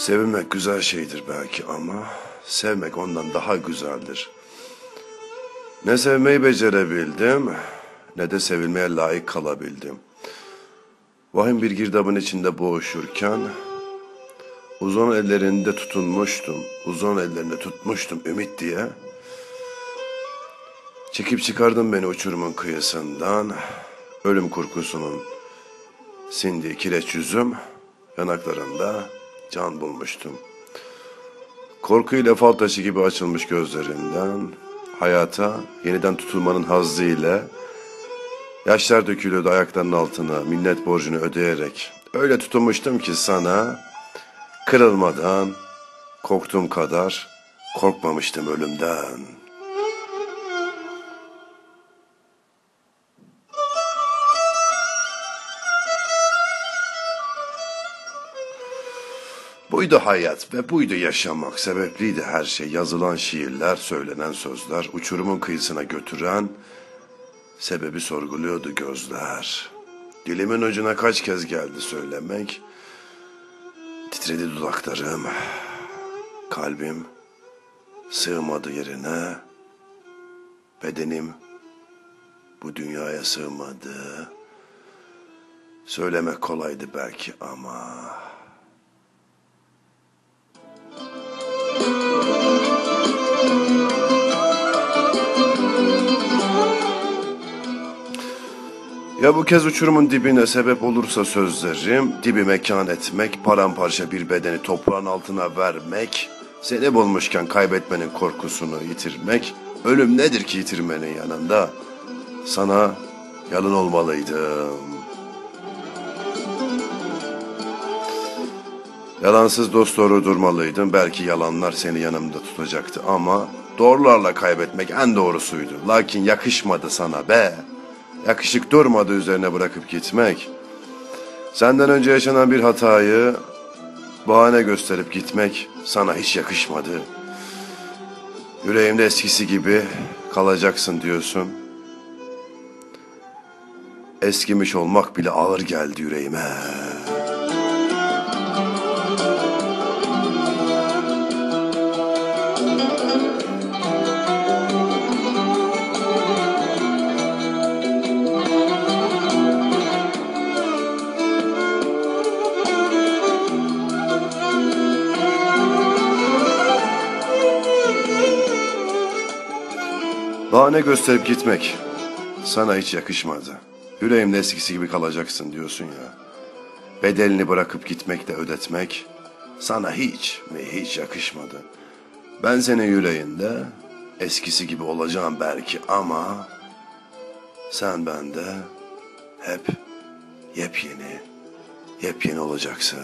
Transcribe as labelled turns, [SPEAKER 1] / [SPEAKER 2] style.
[SPEAKER 1] Sevilmek güzel şeydir belki ama sevmek ondan daha güzeldir. Ne sevmeyi becerebildim ne de sevilmeye layık kalabildim. Vahim bir girdabın içinde boğuşurken uzun ellerinde tutunmuştum. Uzun ellerinde tutmuştum ümit diye. Çekip çıkardın beni uçurumun kıyısından. Ölüm korkusunun sindiği kireç yüzüm yanaklarında can bulmuştum. Korkuyla fal taşı gibi açılmış gözlerinden hayata yeniden tutulmanın hazzı yaşlar dökülüyordu ayaklarının altına minnet borcunu ödeyerek. Öyle tutunmuştum ki sana kırılmadan korktuğum kadar korkmamıştım ölümden. Buydu hayat ve buydu yaşamak. Sebepliydi her şey. Yazılan şiirler, söylenen sözler, uçurumun kıyısına götüren, sebebi sorguluyordu gözler. Dilimin ucuna kaç kez geldi söylemek. Titredi dudaklarım. Kalbim sığmadı yerine. Bedenim bu dünyaya sığmadı. Söylemek kolaydı belki ama... Ya bu kez uçurumun dibine sebep olursa sözlerim, dibi mekan etmek, paramparça bir bedeni toprağın altına vermek, seni bulmuşken kaybetmenin korkusunu yitirmek, ölüm nedir ki yitirmenin yanında? Sana yalın olmalıydım. Yalansız dost doğru durmalıydım. Belki yalanlar seni yanımda tutacaktı ama doğrularla kaybetmek en doğrusuydu. Lakin yakışmadı sana be. Yakışık durmadı üzerine bırakıp gitmek. Senden önce yaşanan bir hatayı bahane gösterip gitmek sana hiç yakışmadı. Yüreğimde eskisi gibi kalacaksın diyorsun. Eskimiş olmak bile ağır geldi yüreğime. Bahane gösterip gitmek sana hiç yakışmadı. Yüreğimde eskisi gibi kalacaksın diyorsun ya. Bedelini bırakıp gitmek de ödetmek sana hiç mi hiç yakışmadı. Ben senin yüreğinde eskisi gibi olacağım belki ama sen bende hep yepyeni, yepyeni olacaksın.